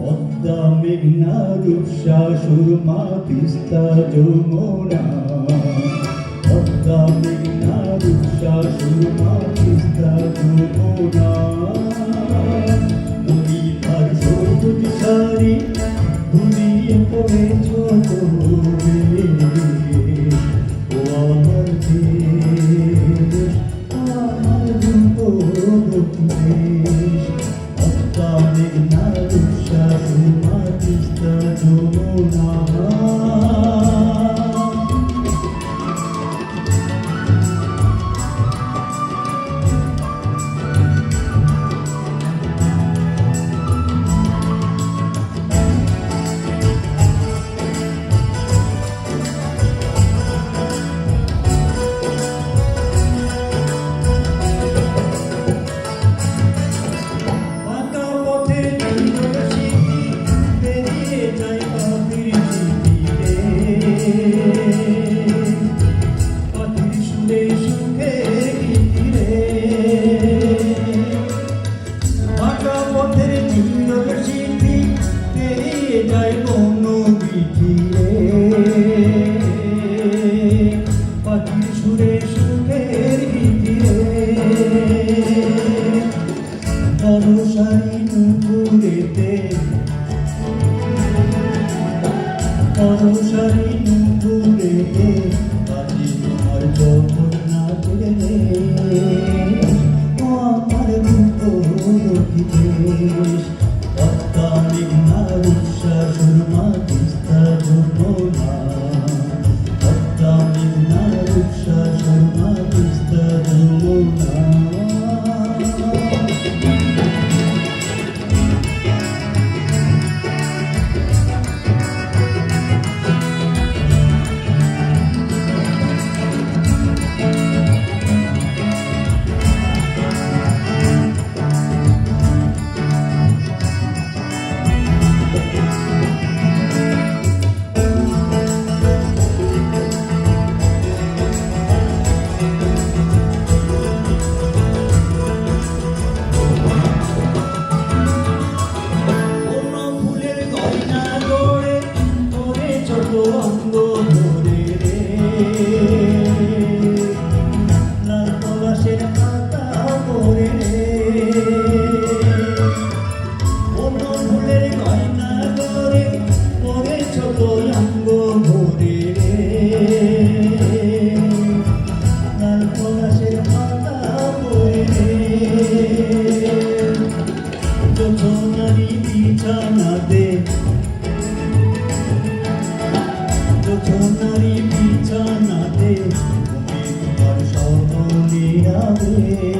পদ্মা মেঘনা রূপসা সুরমা, তিস্তা, যমুনা। পদ্মা মেঘনা রূপসা সুরমা, তিস্তা, যমুনা। নদী তার সবুজ সারি Oh, পরশারি নুপুরে আজি তোমার যখন না পেরে আমার দুটো লক্ষ্মী সোনারি বিছানাতে। সোনারি বিছানাতে তোমার সকলে আবে